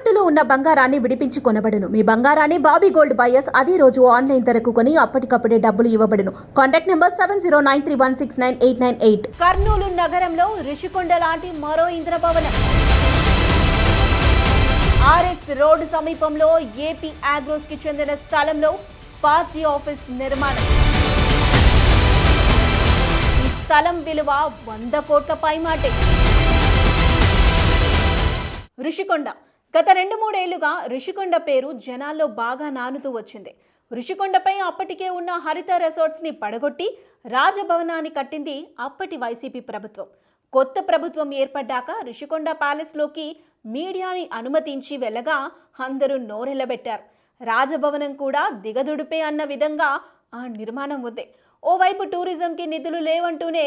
తాకట్టులో ఉన్న బంగారాన్ని విడిపించి కొనబడును. మీ బంగారాన్ని బాబీ గోల్డ్ బయర్స్ అదే రోజు ఆన్లైన్ ధరకు కొని అప్పటికప్పుడే డబ్బులు ఇవ్వబడును. Contact number seven zero nine three one six nine eight nine eight. Kurnool నగరంలో రిషికొండ లాంటి మరో ఇంద్రభవనం. ఆర్ఎస్ రోడ్డు సమీపంలో ఏపీ ఆగ్రోస్కి చెందిన స్థలంలో పార్టీ ఆఫీస్ నిర్మాణం. ఈ స్థలం విలువ వంద కోట్ల పైమాటే. ఋషికొండ గత రెండు మూడేళ్ళుగా రిషికొండ పేరు జనాల్లో బాగా నానుతూ వచ్చింది. రిషికొండపై అప్పటికే ఉన్న హరిత రిసార్ట్స్ని పడగొట్టి రాజభవనాన్ని కట్టింది అప్పటి వైసీపీ ప్రభుత్వం. కొత్త ప్రభుత్వం ఏర్పడ్డాక రిషికొండ ప్యాలెస్లోకి మీడియాని అనుమతించి వెళ్ళగా అందరూ నోరెలబెట్టారు రాజభవనం కూడా దిగదుడిపే అన్న విధంగా ఆ నిర్మాణం ఉంది. ఓవైపు టూరిజంకి నిధులు లేవంటూనే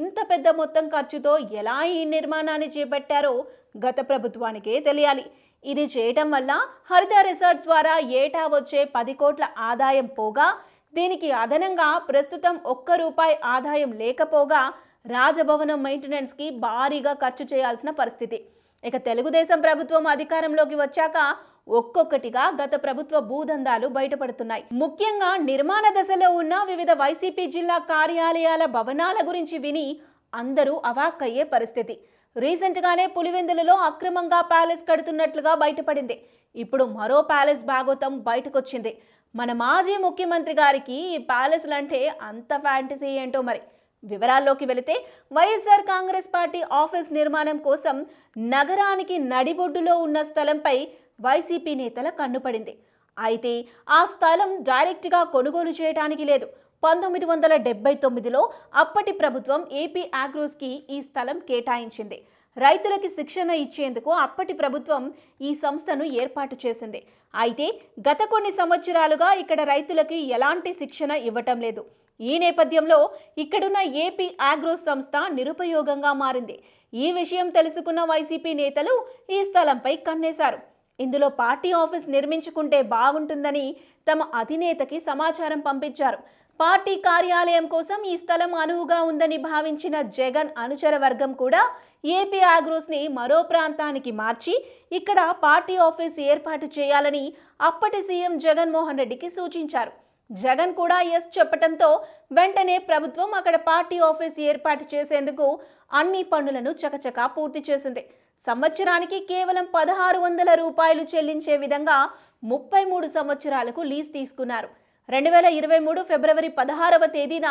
ఇంత పెద్ద మొత్తం ఖర్చుతో ఎలా ఈ నిర్మాణాన్ని చేపట్టారో గత ప్రభుత్వానికే తెలియాలి. ఇది చేయటం వల్ల హరిత రిసార్ట్స్ ద్వారా ఏటా వచ్చే పది కోట్ల ఆదాయం పోగా దీనికి అదనంగా ప్రస్తుతం ఒక్క రూపాయి ఆదాయం లేకపోగా రాజభవనం మెయింటెనెన్స్కి భారీగా ఖర్చు చేయాల్సిన పరిస్థితి. ఇక తెలుగుదేశం ప్రభుత్వం అధికారంలోకి వచ్చాక ఒక్కొక్కటిగా గత ప్రభుత్వ భూదందాలు బయటపడుతున్నాయి. ముఖ్యంగా నిర్మాణ దశలో ఉన్న వివిధ వైసీపీ జిల్లా కార్యాలయాల భవనాల గురించి విని అందరూ అవాక్కయ్యే పరిస్థితి. రీసెంట్గానే పులివెందులలో అక్రమంగా ప్యాలెస్ కడుతున్నట్లుగా బయటపడింది. ఇప్పుడు మరో ప్యాలెస్ భాగోతం బయటకొచ్చింది. మన మాజీ ముఖ్యమంత్రి గారికి ఈ ప్యాలెస్లంటే అంత ఫ్యాంటసీ ఏంటో మరి? వివరాల్లోకి వెళితే వైఎస్ఆర్ కాంగ్రెస్ పార్టీ ఆఫీస్ నిర్మాణం కోసం నగరానికి నడిబొడ్డులో ఉన్న స్థలంపై వైసీపీ నేతల కన్నుపడింది అయితే ఆ స్థలం డైరెక్ట్గా కొనుగోలు చేయడానికి లేదు. పంతొమ్మిది వందల డెబ్బై తొమ్మిదిలో అప్పటి ప్రభుత్వం ఏపీ ఆగ్రోస్కి ఈ స్థలం కేటాయించింది. రైతులకి శిక్షణ ఇచ్చేందుకు అప్పటి ప్రభుత్వం ఈ సంస్థను ఏర్పాటు చేసింది. అయితే గత కొన్ని సంవత్సరాలుగా ఇక్కడ రైతులకి ఎలాంటి శిక్షణ ఇవ్వటం లేదు. ఈ నేపథ్యంలో ఇక్కడున్న ఏపీ ఆగ్రోస్ సంస్థ నిరుపయోగంగా మారింది. ఈ విషయం తెలుసుకున్న వైసీపీ నేతలు ఈ స్థలంపై కన్నేశారు. ఇందులో పార్టీ ఆఫీస్ నిర్మించుకుంటే బాగుంటుందని తమ అధినేతకి సమాచారం పంపించారు. పార్టీ కార్యాలయం కోసం ఈ స్థలం అనువుగా ఉందని భావించిన జగన్ అనుచర వర్గం కూడా ఏపీ ఆగ్రోస్ని మరో ప్రాంతానికి మార్చి ఇక్కడ పార్టీ ఆఫీస్ ఏర్పాటు చేయాలని అప్పటి సీఎం జగన్మోహన్ రెడ్డికి సూచించారు. జగన్ కూడా ఎస్ చెప్పడంతో వెంటనే ప్రభుత్వం అక్కడ పార్టీ ఆఫీస్ ఏర్పాటు చేసేందుకు అన్ని పనులను చకచకా పూర్తి చేసింది. సంవత్సరానికి కేవలం పదహారు వందల రూపాయలు చెల్లించే విధంగా ముప్పై మూడు సంవత్సరాలకు లీజ్ తీసుకున్నారు. రెండు వేల ఇరవై మూడు ఫిబ్రవరి పదహారవ తేదీన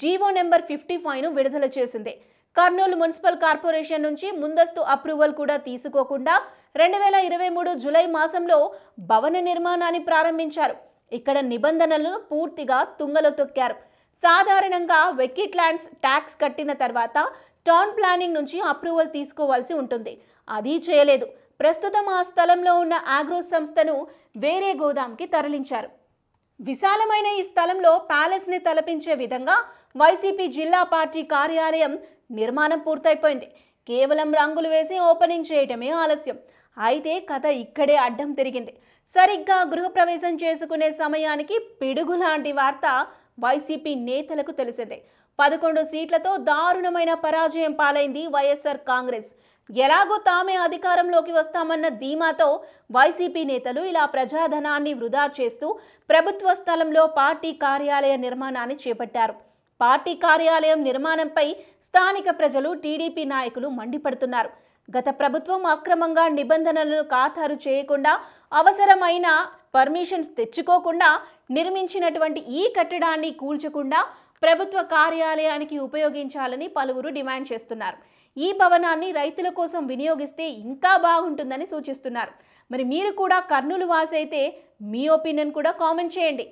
జీవో నెంబర్ ఫిఫ్టీ ఫైవ్ను విడుదల చేసింది. కర్నూలు మున్సిపల్ కార్పొరేషన్ నుంచి ముందస్తు అప్రూవల్ కూడా తీసుకోకుండా రెండు వేల ఇరవై మూడు జులై మాసంలో భవన నిర్మాణాన్ని ప్రారంభించారు. ఇక్కడ నిబంధనలను పూర్తిగా తుంగలో తొక్కారు. సాధారణంగా వెకిట్ ల్యాండ్స్ ట్యాక్స్ కట్టిన తర్వాత టౌన్ ప్లానింగ్ నుంచి అప్రూవల్ తీసుకోవాల్సి ఉంటుంది. అది చేయలేదు. ప్రస్తుతం ఆ స్థలంలో ఉన్న ఆగ్రో సంస్థను వేరే గోదాంకి తరలించారు. విశాలమైన ఈ స్థలంలో ప్యాలెస్ని తలపించే విధంగా వైసీపీ జిల్లా పార్టీ కార్యాలయం నిర్మాణం పూర్తయిపోయింది. కేవలం రంగులు వేసి ఓపెనింగ్ చేయటమే ఆలస్యం. అయితే కథ ఇక్కడే అడ్డం తిరిగింది. సరిగ్గా గృహప్రవేశం చేసుకునే సమయానికి పిడుగు లాంటి వార్త వైసీపీ నేతలకు తెలిసిందే. పదకొండు సీట్లతో దారుణమైన పరాజయం పాలైంది వైఎస్ఆర్ కాంగ్రెస్. ఎలాగో తామే అధికారంలోకి వస్తామన్న ధీమాతో వైసీపీ నేతలు ఇలా ప్రజాధనాన్ని వృధా చేస్తూ ప్రభుత్వ స్థలంలో పార్టీ కార్యాలయ నిర్మాణాన్ని చేపట్టారు. పార్టీ కార్యాలయం నిర్మాణంపై స్థానిక ప్రజలు టీడీపీ నాయకులు మండిపడుతున్నారు. గత ప్రభుత్వం అక్రమంగా నిబంధనలను ఖాతారు చేయకుండా అవసరమైన పర్మిషన్స్ తెచ్చుకోకుండా నిర్మించినటువంటి ఈ కట్టడాన్ని కూల్చకుండా ప్రభుత్వ కార్యాలయానికి ఉపయోగించాలని పలువురు డిమాండ్ చేస్తున్నారు. ఈ భవనాన్ని రైతుల కోసం వినియోగిస్తే ఇంకా బాగుంటుందని సూచిస్తున్నారు. మరి మీరు కూడా కర్నూలు వాసి అయితే మీ ఒపీనియన్ కూడా కామెంట్ చేయండి.